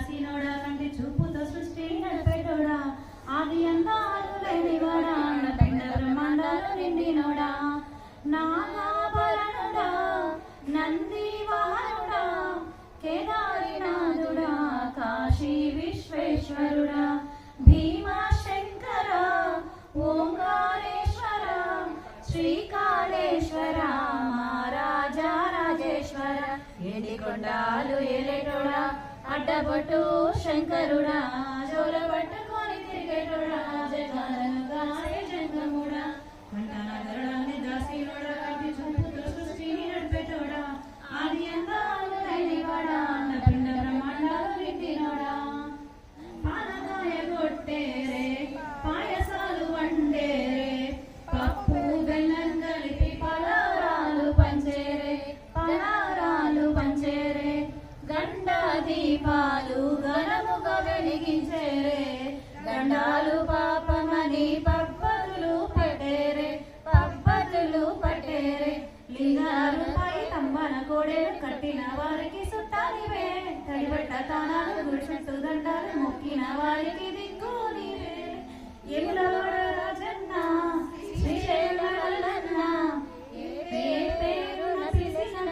దాసినోడా కంటి చూపుతో సృష్టి నడిపెటోడా? ఆది అందాలు లేనివాడా నా పెండ బ్రహ్మాండాలు నిండినోడా నాగాభరణుడా నంది వాహనుడా? కేదారినాథుడా కాశీ విశ్వేశ్వరుడా? భీమా శంకర ఓంకారేశ్వర? శ్రీకాళేశ్వర? మహారాజా రాజేశ్వర? ఏడికొండాలు ఎలెటోడా అడ్డబట్టు శంకరుడా జోల కోడేలు కట్టిన వారికి సుట్టానివే తడిబట్ట తానాలు గుడిచెట్టు దండాలు మొక్కిన వారికి దిక్కు నీవే ఎములవాడ రాజన్న శ్రీశైల వల్లన్న ఏ పేరున పిలిచిన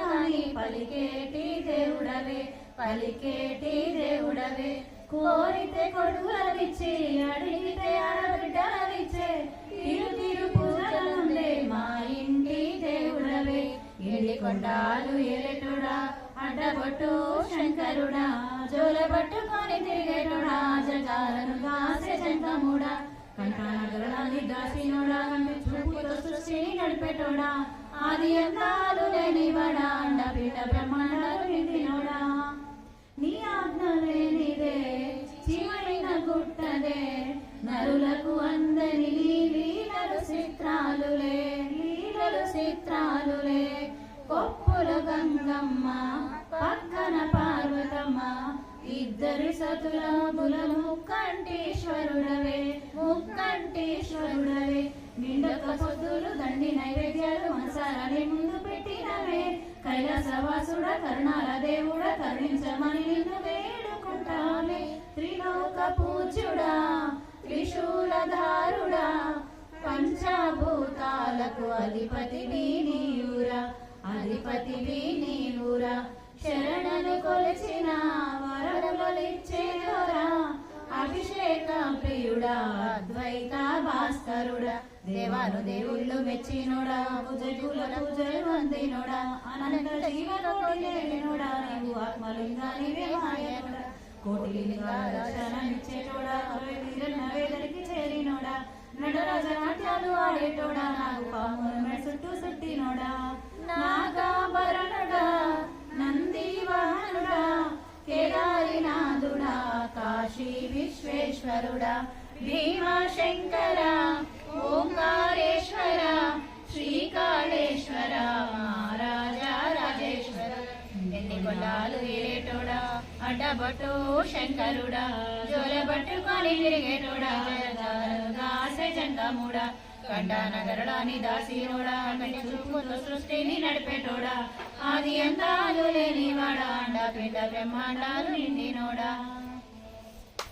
పలికేటి దేవుడవే? పలికేటి దేవుడవే? కోరితే కొడుకులనిచ్చి అడిగితే ఆడబిడ్డలనిచ్చే. తిరు తిరు కొండాలు ఏలెటుడా అడ్డబొట్టు శంకరుడా. జోల పట్టుకొని తిరిగేటుడా? జగాలను దాసే శంకముడా కంఠనగరాన్ని దాసినుడా? కంటి చూపుతో సృష్టి నడిపెటోడా? ఆది అందాలు లేనివాడా అండపీఠ బ్రహ్మాండాలు నిండినోడా? నీ ఆజ్ఞ లేనిదే చీమైన గుట్టదే నరులకు అందని నీ లీలలు చిత్రాలులే. లీలలు చిత్రాలులే. కొప్పుల గంగమ్మ పక్కన పార్వతమ్మ ఇద్దరు సతుల ములను ముక్కంటేశ్వరుడవే ముక్కంటీశ్వరుడవే. నిండక పొద్దులు దండి నైవేద్యాలు మనసారని ముందు పెట్టినవే. కైలాసవాసుడ కరుణాల దేవుడ కరుణించమని నిన్ను వేడుకుంటామే. త్రిలోక పూజ్యుడా త్రిశూలధారుడా పంచభూతాలకు అధిపతి నీవురా అధిపతివి నీవురా శరణను కొలిచిన వరములనిచ్చేదోరా అభిషేక ప్రియుడా అద్వైత భాస్కరుడా. దేవాను దేవుళ్ళు మెచ్చినోడా పూజకుల పూజలు అందినోడా. అనంత జీవనోడినోడా నీవు ఆత్మలింగానివే మాయనుడా. కోటి లింగాల శరణిచ్చేటోడా నవేదరికి చే శ్రీ విశ్వేశ్వరుడా భీమా శంకర ఓంకారేశ్వర శ్రీకాళేశ్వర మహారాజా రాజేశ్వర. ఎన్ని కొండాలు ఏటోడా అడ్డబట్టు శంకరుడా. జోల తిరిగేటోడా? దాసే జంగముడా. కండానగరడాని దాసినోడా కంటి చూపుతో సృష్టిని నడిపేటోడా. ఆది అందాలు లేనివాడా. అండ పిండ బ్రహ్మాండాలు నిండినోడా.